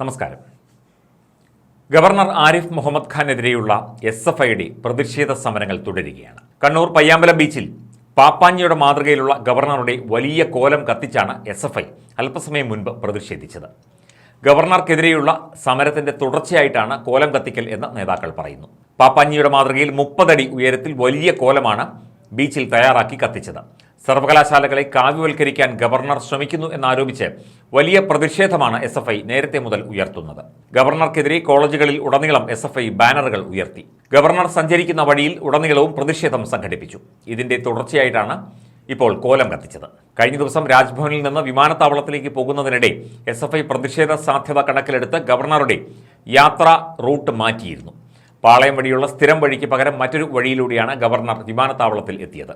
നമസ്കാരം. ഗവർണർ ആരിഫ് മുഹമ്മദ് ഖാനെതിരെയുള്ള S F ഐയുടെ പ്രതിഷേധ സമരങ്ങൾ തുടരുകയാണ്. കണ്ണൂർ പയ്യാമ്പലം ബീച്ചിൽ പാപ്പാഞ്ഞിയുടെ മാതൃകയിലുള്ള ഗവർണറുടെ വലിയ കോലം കത്തിച്ചാണ് എസ് എഫ് ഐ അല്പസമയം മുൻപ് പ്രതിഷേധിച്ചത്. ഗവർണർക്കെതിരെയുള്ള സമരത്തിന്റെ തുടർച്ചയായിട്ടാണ് കോലം കത്തിക്കൽ എന്ന് നേതാക്കൾ പറയുന്നു. പാപ്പാഞ്ഞിയുടെ മാതൃകയിൽ മുപ്പതടി ഉയരത്തിൽ വലിയ കോലമാണ് ബീച്ചിൽ തയ്യാറാക്കി കത്തിച്ചത്. സർവകലാശാലകളെ കാവ്യവൽക്കരിക്കാൻ ഗവർണർ ശ്രമിക്കുന്നു എന്നാരോപിച്ച് വലിയ പ്രതിഷേധമാണ് എസ് എഫ് ഐ നേരത്തെ മുതൽ ഉയർത്തുന്നത്. ഗവർണർക്കെതിരെ കോളേജുകളിൽ ഉടനീളം എസ് എഫ് ഐ ബാനറുകൾ ഉയർത്തി. ഗവർണർ സഞ്ചരിക്കുന്ന വഴിയിൽ ഉടനീളവും പ്രതിഷേധം സംഘടിപ്പിച്ചു. ഇതിന്റെ തുടർച്ചയായിട്ടാണ് ഇപ്പോൾ കോലം കത്തിച്ചത്. കഴിഞ്ഞ ദിവസം രാജ്ഭവനിൽ നിന്ന് വിമാനത്താവളത്തിലേക്ക് പോകുന്നതിനിടെ എസ് എഫ് ഐ പ്രതിഷേധ സാധ്യത കണക്കിലെടുത്ത് ഗവർണറുടെ യാത്രാ റൂട്ട് മാറ്റിയിരുന്നു. പാളയം വഴിയുള്ള സ്ഥിരം വഴിക്ക് പകരം മറ്റൊരു വഴിയിലൂടെയാണ് ഗവർണർ വിമാനത്താവളത്തിൽ എത്തിയത്.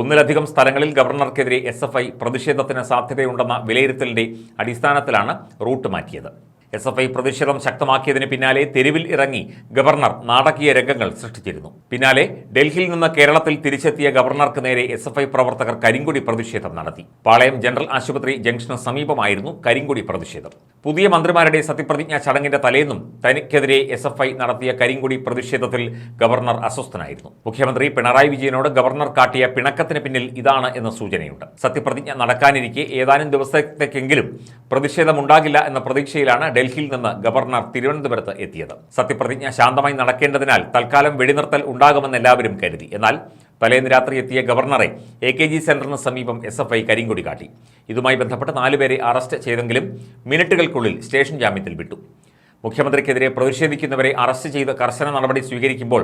ഒന്നിലധികം സ്ഥലങ്ങളിൽ ഗവർണർക്കെതിരെ എസ് എഫ് ഐ പ്രതിഷേധത്തിന് സാധ്യതയുണ്ടെന്ന വിലയിരുത്തലിന്റെ അടിസ്ഥാനത്തിലാണ് റൂട്ട് മാറ്റിയത്. എസ് എഫ് ഐ പ്രതിഷേധം ശക്തമാക്കിയതിന് പിന്നാലെ തെരുവിൽ ഇറങ്ങി ഗവർണർ നാടകീയ രംഗങ്ങൾ സൃഷ്ടിച്ചിരുന്നു. പിന്നാലെ ഡൽഹിയിൽ നിന്ന് കേരളത്തിൽ തിരിച്ചെത്തിയ ഗവർണർക്ക് നേരെ എസ് എഫ് ഐ പ്രവർത്തകർ കരിങ്കൊടി പ്രതിഷേധം നടത്തി. പാളയം ജനറൽ ആശുപത്രി ജംഗ്ഷന് സമീപമായിരുന്നു കരിങ്കൊടി പ്രതിഷേധം. പുതിയ മന്ത്രിമാരുടെ സത്യപ്രതിജ്ഞാ ചടങ്ങിന്റെ തലേന്നും തനിക്കെതിരെ എസ് എഫ് ഐ നടത്തിയ കരിങ്കുടി പ്രതിഷേധത്തിൽ ഗവർണർ അസ്വസ്ഥനായിരുന്നു. മുഖ്യമന്ത്രി പിണറായി വിജയനോട് ഗവർണർ കാട്ടിയ പിണക്കത്തിന് പിന്നിൽ ഇതാണ് എന്ന സൂചനയുണ്ട്. സത്യപ്രതിജ്ഞ നടക്കാനിരിക്കെ ഏതാനും ദിവസത്തേക്കെങ്കിലും പ്രതിഷേധമുണ്ടാകില്ല എന്ന പ്രതീക്ഷയിലാണ് ഡൽഹിയിൽ നിന്ന് ഗവർണർ തിരുവനന്തപുരത്ത് എത്തിയത്. സത്യപ്രതിജ്ഞ ശാന്തമായി നടക്കേണ്ടതിനാൽ തൽക്കാലം വെടിനിർത്തൽ ഉണ്ടാകുമെന്ന് എല്ലാവരും കരുതി. എന്നാൽ തലേന്ന് രാത്രി എത്തിയ ഗവർണറെ എ കെ ജി സെന്ററിന് സമീപം എസ് എഫ് ഐ കരിങ്കൊടി കാട്ടി. ഇതുമായി ബന്ധപ്പെട്ട് നാലുപേരെ അറസ്റ്റ് ചെയ്തെങ്കിലും മിനിറ്റുകൾക്കുള്ളിൽ സ്റ്റേഷൻ ജാമ്യത്തിൽ വിട്ടു. മുഖ്യമന്ത്രിക്കെതിരെ പ്രതിഷേധിക്കുന്നവരെ അറസ്റ്റ് ചെയ്ത് കർശന നടപടി സ്വീകരിക്കുമ്പോൾ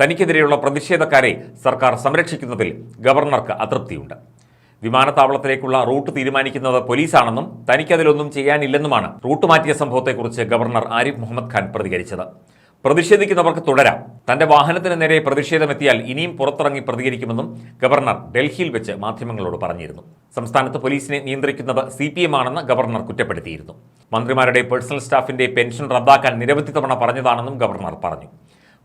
തനിക്കെതിരെയുള്ള പ്രതിഷേധക്കാരെ സർക്കാർ സംരക്ഷിക്കുന്നതിൽ ഗവർണർക്ക് അതൃപ്തിയുണ്ട്. വിമാനത്താവളത്തിലേക്കുള്ള റൂട്ട് തീരുമാനിക്കുന്നത് പോലീസാണെന്നും തനിക്കതിലൊന്നും ചെയ്യാനില്ലെന്നുമാണ് റൂട്ട് മാറ്റിയ സംഭവത്തെക്കുറിച്ച് ഗവർണർ ആരിഫ് മുഹമ്മദ് ഖാൻ പ്രതികരിച്ചത്. പ്രതിഷേധിക്കുന്നവർക്ക് തുടരാം. തന്റെ വാഹനത്തിന് നേരെ പ്രതിഷേധമെത്തിയാൽ ഇനിയും പുറത്തിറങ്ങി പ്രതികരിക്കുമെന്നും ഗവർണർ ഡൽഹിയിൽ വെച്ച് മാധ്യമങ്ങളോട് പറഞ്ഞിരുന്നു. സംസ്ഥാനത്ത് പോലീസിനെ നിയന്ത്രിക്കുന്നത് സി പി എം ആണെന്ന് ഗവർണർ കുറ്റപ്പെടുത്തിയിരുന്നു. മന്ത്രിമാരുടെ പേഴ്സണൽ സ്റ്റാഫിന്റെ പെൻഷൻ റദ്ദാക്കാൻ നിരവധി തവണ പറഞ്ഞതാണെന്നും ഗവർണർ പറഞ്ഞു.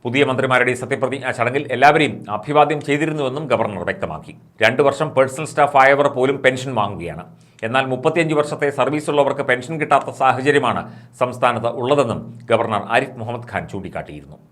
പുതിയ മന്ത്രിമാരുടെ സത്യപ്രതിജ്ഞാ ചടങ്ങിൽ എല്ലാവരെയും അഭിവാദ്യം ചെയ്തിരുന്നുവെന്നും ഗവർണർ വ്യക്തമാക്കി. രണ്ടു വർഷം പേഴ്സണൽ സ്റ്റാഫ് ആയവർ പോലും പെൻഷൻ വാങ്ങുകയാണ്. എന്നാൽ മുപ്പത്തിയഞ്ച് വർഷത്തെ സർവീസുള്ളവർക്ക് പെൻഷൻ കിട്ടാത്ത സാഹചര്യമാണ് സംസ്ഥാനത്ത് ഉള്ളതെന്നും ഗവർണർ ആരിഫ് മുഹമ്മദ് ഖാൻ ചൂണ്ടിക്കാട്ടിയിരുന്നു.